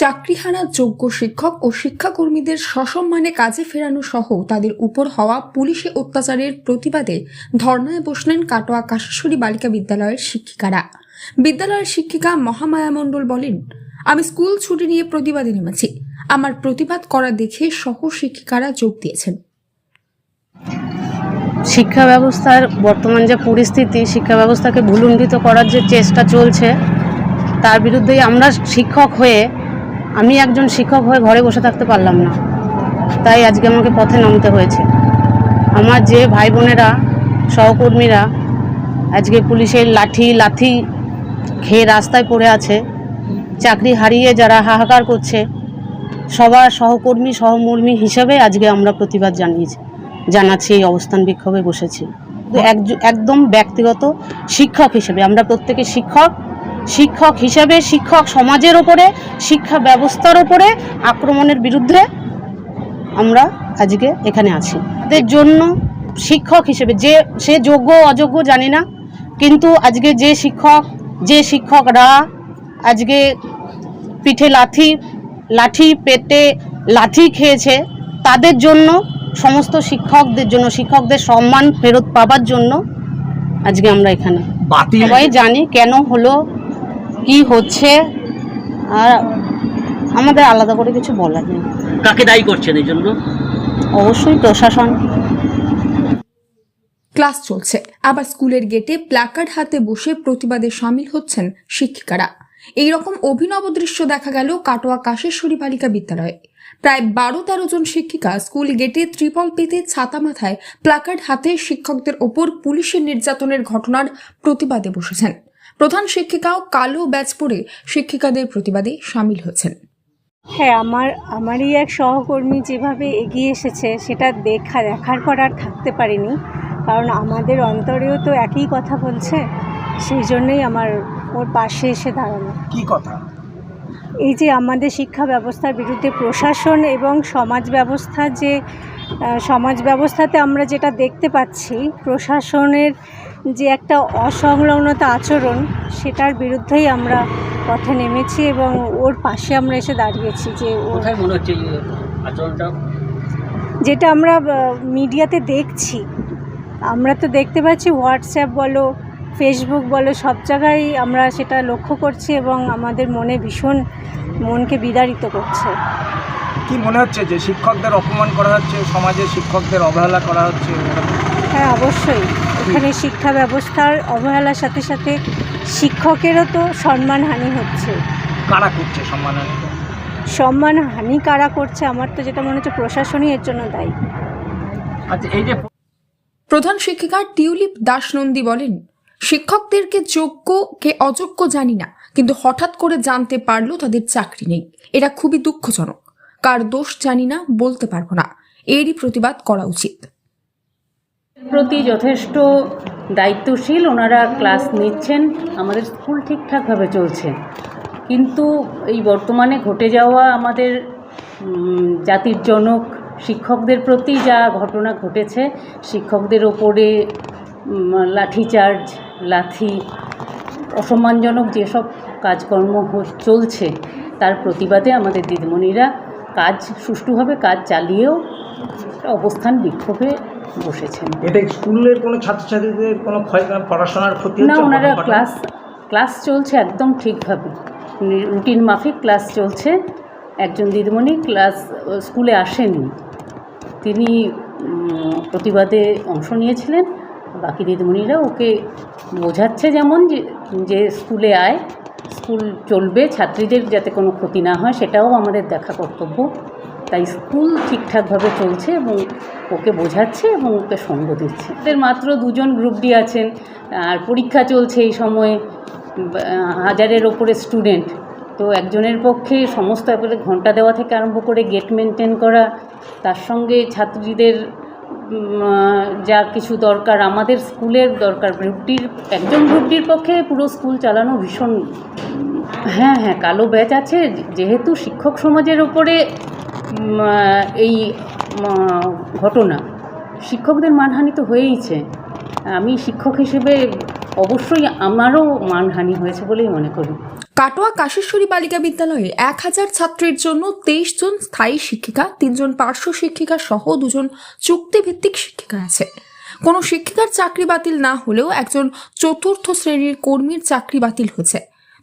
চাকরিহারা যোগ্য শিক্ষক ও শিক্ষাকর্মীদের সসম্মানে কাজে ফেরানো সহ তাদের উপর হওয়া পুলিশি অত্যাচারের প্রতিবাদে ধর্নায় বসলেন কাটোয়া কাশেশ্বরী বালিকা বিদ্যালয়ের শিক্ষিকারা। বিদ্যালয়ের শিক্ষিকা মহামায়া মণ্ডল বলেন, আমি স্কুল ছুটি নিয়ে প্রতিবাদে নেমেছি। আমার প্রতিবাদ করা দেখে সহ শিক্ষিকারা যোগ দিয়েছেন। শিক্ষা ব্যবস্থার বর্তমান যে পরিস্থিতি, শিক্ষা ব্যবস্থাকে ভুলুণ্ঠিত করার যে চেষ্টা চলছে, তার বিরুদ্ধে আমরা শিক্ষক হয়ে আমি একজন শিক্ষক হয়ে ঘরে বসে থাকতে পারলাম না। তাই আজকে আমাকে পথে নামতে হয়েছে। আমার যে ভাই বোনেরা, সহকর্মীরা আজকে পুলিশের লাঠি, লাথি খেয়ে রাস্তায় পড়ে আছে, চাকরি হারিয়ে যারা হাহাকার করছে, সবার সহকর্মী, সহমর্মী হিসেবে আজকে আমরা প্রতিবাদ জানিয়েছি, জানাচ্ছি, এই অবস্থান বিক্ষোভে বসেছি। একদম ব্যক্তিগত শিক্ষক হিসেবে, আমরা প্রত্যেকে শিক্ষক শিক্ষক হিসাবে শিক্ষক সমাজের ওপরে শিক্ষা ব্যবস্থার ওপরে আক্রমণের বিরুদ্ধে আমরা আজকে এখানে আছি। তাদের জন্য শিক্ষক হিসেবে যে সে যোগ্য অযোগ্য জানি না কিন্তু আজকে যে শিক্ষক যে শিক্ষকরা আজকে পিঠে লাথি লাঠি পেটে লাঠি খেয়েছে তাদের জন্য সমস্ত শিক্ষকদের জন্য শিক্ষকদের সম্মান ফেরত পাবার জন্য আজকে আমরা এখানে। সবাই জানি কেন হলো কি হচ্ছে? আর আমাদের আলাদা করে কিছু বলার নেই। কাকে দায়ী করছেন এই জন্য? অবশ্যই প্রশাসন। ক্লাস চলছে। আবার স্কুলের গেটে প্ল্যাকার্ড হাতে বসে প্রতিবাদে সামিল হচ্ছেন শিক্ষিকারা। এই রকম অভিনব দৃশ্য দেখা গেল কাটোয়া কাশেশ্বরী বালিকা বিদ্যালয়ে। প্রায় বারো তেরো জন শিক্ষিকা স্কুল গেটে ত্রিপল পেতে ছাতা মাথায় প্ল্যাকার্ড হাতে শিক্ষকদের ওপর পুলিশের নির্যাতনের ঘটনার প্রতিবাদে বসেছেন। প্রধান শিক্ষিকাও কালো ব্যাচ পরে শিক্ষিকাদের প্রতিবাদে সামিল হয়েছেন। হ্যাঁ আমার আমারই এক সহকর্মী যেভাবে এগিয়ে এসেছে সেটা দেখা দেখার পর আর থাকতে পারিনি। কারণ আমাদের অন্তরেও তো একই কথা বলছে সেই জন্যই আমার ওর পাশে এসে দাঁড়ানো। কি কথা? এই যে আমাদের শিক্ষা ব্যবস্থার বিরুদ্ধে প্রশাসন এবং সমাজ ব্যবস্থা যে সমাজ ব্যবস্থাতে আমরা যেটা দেখতে পাচ্ছি প্রশাসনের যে একটা অসংলগ্নতা আচরণ সেটার বিরুদ্ধেই আমরা পথে নেমেছি এবং ওর পাশে আমরা এসে দাঁড়িয়েছি যে মনে হচ্ছে আচরণটা? যেটা আমরা মিডিয়াতে দেখছি। আমরা তো দেখতে পাচ্ছি হোয়াটসঅ্যাপ বলো ফেসবুক বলো সব জায়গায় আমরা সেটা লক্ষ্য করছি এবং আমাদের মনে ভীষণ মনকে বিদারিত করছে। কি মনে হচ্ছে যে শিক্ষকদের অপমান করা হচ্ছে? সমাজে শিক্ষকদের অবহেলা করা হচ্ছে? হ্যাঁ অবশ্যই। এখানে শিক্ষা ব্যবস্থার অবহেলার সাথে সাথে শিক্ষকেরও তো সম্মানহানি হচ্ছে। কারা করছে সম্মানান্বিত সম্মানহানি কারা করছে আমার তো যেটা মনে হচ্ছে প্রশাসনই এর জন্য দায়ী। আচ্ছা এই যে প্রধান শিক্ষিকা টিউলিপ দাসনন্দী বলেন শিক্ষকদেরকে যোগ্য কে অযোগ্য জানি না কিন্তু হঠাৎ করে জানতে পারল তাদের চাকরি নেই। এটা খুবই দুঃখজনক। কার দোষ জানি না বলতে পারব না। এরই প্রতিবাদ করা উচিত। প্রতি যথেষ্ট দায়িত্বশীল ওনারা ক্লাস নিচ্ছেন, আমাদের স্কুল ঠিকঠাকভাবে চলছে। কিন্তু এই বর্তমানে ঘটে যাওয়া আমাদের জাতির জনক শিক্ষকদের প্রতি যা ঘটনা ঘটেছে, শিক্ষকদের ওপরে লাঠিচার্জ, লাথি, অসম্মানজনক যেসব কাজকর্ম চলছে, তার প্রতিবাদে আমাদের দিদিমণিরা কাজ, সুষ্ঠুভাবে কাজ চালিয়েও অবস্থান বিক্ষোভে বসেছেন। এটা স্কুলের কোনো ছাত্রছাত্রীদের কোনো ক্ষয় পড়াশোনার ক্ষতি না ওনারা ক্লাস ক্লাস চলছে একদম ঠিকভাবে। রুটিন মাফিক ক্লাস চলছে। একজন দিদিমণি ক্লাস স্কুলে আসেনি। তিনি প্রতিবাদে অংশ নিয়েছিলেন। বাকি দিদিমণিরা ওকে বোঝাচ্ছে যেমন যে যে স্কুলে আয় স্কুল চলবে ছাত্রীদের যাতে কোনো ক্ষতি না হয় সেটাও আমাদের দেখা কর্তব্য। তাই স্কুল ঠিকঠাকভাবে চলছে এবং ওকে বোঝাচ্ছে এবং ওকে সঙ্গ দিচ্ছে। এদের মাত্র দুজন গ্রুপ ডি আছেন, আর পরীক্ষা চলছে এই সময়ে হাজারের ওপরে স্টুডেন্ট। তো একজনের পক্ষে সমস্ত ব্যাপারে ঘণ্টা দেওয়া থেকে আরম্ভ করে গেট মেনটেন করা, তার সঙ্গে ছাত্রীদের যা কিছু দরকার, আমাদের স্কুলের দরকার গ্রুপটির একজন গ্রুপটির পক্ষে পুরো স্কুল চালানো ভীষণ হ্যাঁ হ্যাঁ কালো ব্যাচ আছে। যেহেতু শিক্ষক সমাজের ওপরে এই ঘটনা শিক্ষকদের মানহানি তো হয়েইছে। আমি শিক্ষক হিসেবে অবশ্যই আমারও মানহানি হয়েছে বলেই মনে করি। কাটোয়া কাশেশ্বরী বালিকা বিদ্যালয়ে এক হাজার ছাত্রের জন্য তেইশ জন স্থায়ী শিক্ষিকা তিনজন পার্শ্ব শিক্ষিকা সহ দুজন চুক্তিভিত্তিক শিক্ষিকা আছে। কোনো শিক্ষিকার চাকরি বাতিল না হলেও একজন চতুর্থ শ্রেণির কর্মীর চাকরি বাতিল হয়েছে।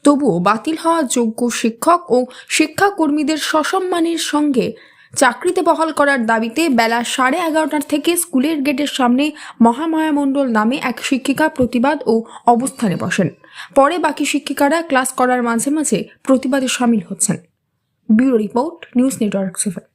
তবুও বাতিল হওয়া যোগ্য শিক্ষক ও শিক্ষাকর্মীদের সসম্মানের সঙ্গে চাকরিতে বহাল করার দাবিতে বেলা সাড়ে এগারোটার থেকে স্কুলের গেটের সামনে মহামায়া মণ্ডল নামে এক শিক্ষিকা প্রতিবাদ ও অবস্থানে বসেন। পরে বাকি শিক্ষিকারা ক্লাস করার মাঝে মাঝে প্রতিবাদে সামিল হচ্ছেন। Bureau report, news network seven.